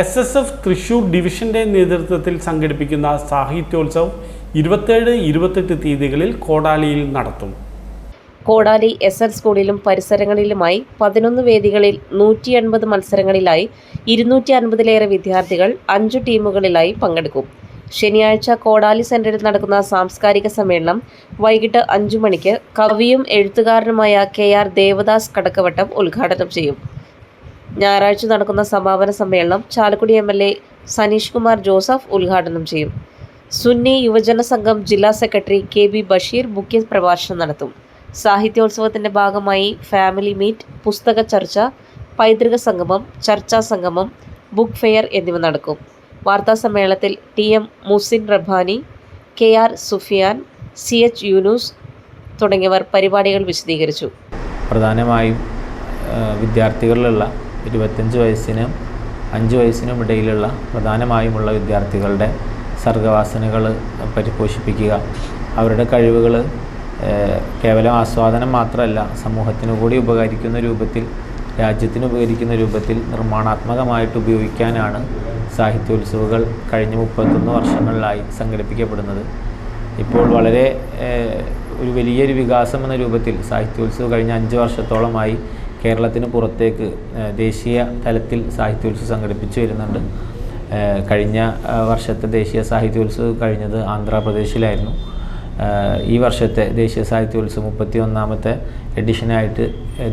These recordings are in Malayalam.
എസ് എസ് എഫ് തൃശൂർ ഡിവിഷന്റെ നേതൃത്വത്തിൽ സംഘടിപ്പിക്കുന്ന സാഹിത്യോത്സവം ഇരുപത്തേഴ് ഇരുപത്തെട്ട് തീയതികളിൽ കോടാലിയിൽ നടത്തും. കോടാലി എസ് എൽ സ്കൂളിലും പരിസരങ്ങളിലുമായി പതിനൊന്ന് വേദികളിൽ നൂറ്റി എൺപത് മത്സരങ്ങളിലായി ഇരുന്നൂറ്റി അൻപതിലേറെ വിദ്യാർത്ഥികൾ അഞ്ചു ടീമുകളിലായി പങ്കെടുക്കും. ശനിയാഴ്ച കോടാലി സെന്ററിൽ നടക്കുന്ന സാംസ്കാരിക സമ്മേളനം വൈകിട്ട് അഞ്ചു മണിക്ക് കവിയും എഴുത്തുകാരനുമായ കെ ആർ ദേവദാസ് കടക്കവട്ടം ഉദ്ഘാടനം ചെയ്യും. ഞായറാഴ്ച നടക്കുന്ന സമാപന സമ്മേളനം Chalakudy M L A Saneesh Kumar Joseph ഉദ്ഘാടനം ചെയ്യും. സുന്നി യുവജന സംഘം ജില്ലാ സെക്രട്ടറി കെ ബി ബഷീർ മുഖ്യ പ്രഭാഷണം നടത്തും. സാഹിത്യോത്സവത്തിന്റെ ഭാഗമായി ഫാമിലി മീറ്റ് പുസ്തക ചർച്ച പൈതൃക സംഗമം ചർച്ചാ സംഗമം ബുക്ക് ഫെയർ എന്നിവ നടക്കും. വാർത്താ സമ്മേളനത്തിൽ T M Muhsin Rabbani K R Sufiyan C H Yunus തുടങ്ങിയവർ പരിപാടികൾ വിശദീകരിച്ചു. പ്രധാനമായും വിദ്യാർത്ഥികളിലുള്ള ഇരുപത്തഞ്ച് വയസ്സിനും അഞ്ച് വയസ്സിനും ഇടയിലുള്ള പ്രധാനമായുമുള്ള വിദ്യാർത്ഥികളുടെ സർഗവാസനകൾ പരിപോഷിപ്പിക്കുക. അവരുടെ കഴിവുകൾ കേവലം ആസ്വാദനം മാത്രമല്ല സമൂഹത്തിനു കൂടി ഉപകരിക്കുന്ന രൂപത്തിൽ രാജ്യത്തിന് ഉപകരിക്കുന്ന രൂപത്തിൽ നിർമ്മാണാത്മകമായിട്ട് ഉപയോഗിക്കാനാണ് സാഹിത്യോത്സവങ്ങൾ കഴിഞ്ഞ മുപ്പത്തൊന്ന് വർഷങ്ങളിലായി സംഘടിപ്പിക്കപ്പെടുന്നത്. ഇപ്പോൾ വളരെ ഒരു വലിയൊരു വികാസം എന്ന രൂപത്തിൽ സാഹിത്യോത്സവം കഴിഞ്ഞ അഞ്ച് വർഷത്തോളമായി കേരളത്തിന് പുറത്തേക്ക് ദേശീയ തലത്തിൽ സാഹിത്യോത്സവം സംഘടിപ്പിച്ചു വരുന്നുണ്ട്. കഴിഞ്ഞ വർഷത്തെ ദേശീയ സാഹിത്യോത്സവം കഴിഞ്ഞത് ആന്ധ്രാപ്രദേശിലായിരുന്നു. ഈ വർഷത്തെ ദേശീയ സാഹിത്യോത്സവം മുപ്പത്തി ഒന്നാമത്തെ എഡിഷനായിട്ട്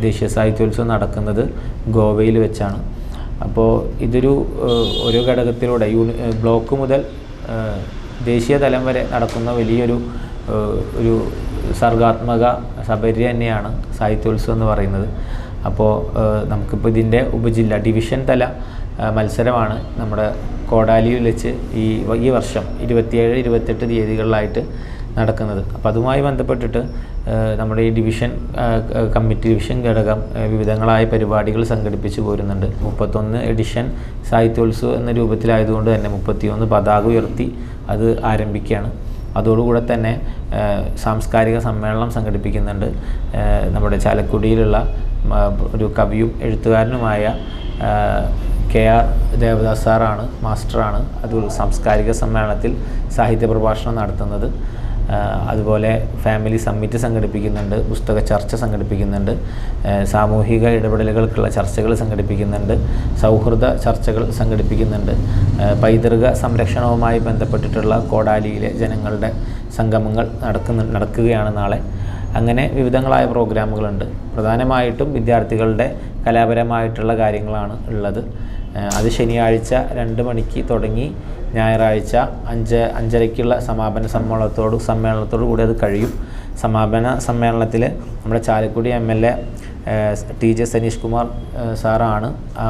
ദേശീയ സാഹിത്യോത്സവം നടക്കുന്നത് ഗോവയിൽ വെച്ചാണ്. അപ്പോൾ ഇതൊരു ഓരോ ഘടകത്തിലൂടെ യൂണി ബ്ലോക്ക് മുതൽ ദേശീയ തലം വരെ നടക്കുന്ന വലിയൊരു ഒരു സർഗാത്മക സബരി തന്നെയാണ് സാഹിത്യോത്സവം എന്ന് പറയുന്നത്. അപ്പോൾ നമുക്കിപ്പോൾ ഇതിന്റെ ഉപജില്ല ഡിവിഷൻ തല മത്സരമാണ് നമ്മുടെ കോടാലിയിൽ വെച്ച് ഈ ഈ വർഷം ഇരുപത്തിയേഴ് ഇരുപത്തെട്ട് തീയതികളിലായിട്ട് നടക്കുന്നത്. അപ്പോൾ അതുമായി ബന്ധപ്പെട്ടിട്ട് നമ്മുടെ ഈ ഡിവിഷൻ കമ്മിറ്റി ഡിവിഷൻ ഘടകം വിവിധങ്ങളായ പരിപാടികൾ സംഘടിപ്പിച്ചു പോരുന്നുണ്ട്. മുപ്പത്തൊന്ന് എഡിഷൻ സാഹിത്യോത്സവം എന്ന രൂപത്തിലായതുകൊണ്ട് തന്നെ മുപ്പത്തിയൊന്ന് പതാക ഉയർത്തി അത് ആരംഭിക്കുകയാണ്. അതോടുകൂടെ തന്നെ സാംസ്കാരിക സമ്മേളനം സംഘടിപ്പിക്കുന്നുണ്ട്. നമ്മുടെ ചാലക്കുടിയിലുള്ള ഒരു കവിയും എഴുത്തുകാരനുമായ കെ ആർ ദേവദാസ് സാറാണ് മാസ്റ്ററാണ്. അത് സാംസ്കാരിക സമ്മേളനത്തിൽ സാഹിത്യ പ്രഭാഷണം നടത്തുന്നത്. അതുപോലെ ഫാമിലി സമ്മിറ്റ് സംഘടിപ്പിക്കുന്നുണ്ട് പുസ്തക ചർച്ച സംഘടിപ്പിക്കുന്നുണ്ട് സാമൂഹിക ഇടപെടലുകൾക്കുള്ള ചർച്ചകൾ സംഘടിപ്പിക്കുന്നുണ്ട് സൗഹൃദ ചർച്ചകൾ സംഘടിപ്പിക്കുന്നുണ്ട്. പൈതൃക സംരക്ഷണവുമായി ബന്ധപ്പെട്ടിട്ടുള്ള കോടാലിയിലെ ജനങ്ങളുടെ സംഗമങ്ങൾ നടക്കുന്നു നടക്കുകയാണ് നാളെ. അങ്ങനെ വിവിധങ്ങളായ പ്രോഗ്രാമുകളുണ്ട്. പ്രധാനമായിട്ടും വിദ്യാർത്ഥികളുടെ കലാപരമായിട്ടുള്ള കാര്യങ്ങളാണ് ഉള്ളത്. അത് ശനിയാഴ്ച രണ്ട് മണിക്ക് തുടങ്ങി. ഞായറാഴ്ച അഞ്ച് അഞ്ചരയ്ക്കുള്ള സമാപന സമ്മേളനത്തോട് സമ്മേളനത്തോടു കൂടി അത് കഴിയും. സമാപന സമ്മേളനത്തിൽ നമ്മുടെ Chalakudy M L A T J Saneesh Kumar സാറാണ് ആ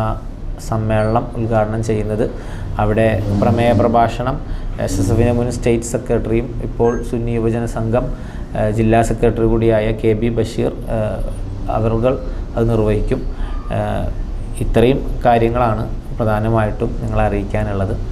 സമ്മേളനം ഉദ്ഘാടനം ചെയ്യുന്നത്. അവിടെ പ്രമേയ പ്രഭാഷണം എസ് എസ് എഫിന്റെ മുൻ സ്റ്റേറ്റ് സെക്രട്ടറിയും ഇപ്പോൾ സുന്നി യുവജന സംഘം ജില്ലാ സെക്രട്ടറി കൂടിയായ കെ ബി ബഷീർ അവറുകൾ അത് നിർവഹിക്കും. ഇത്രയും കാര്യങ്ങളാണ് പ്രധാനമായിട്ടും നിങ്ങളെ അറിയിക്കാനുള്ളത്.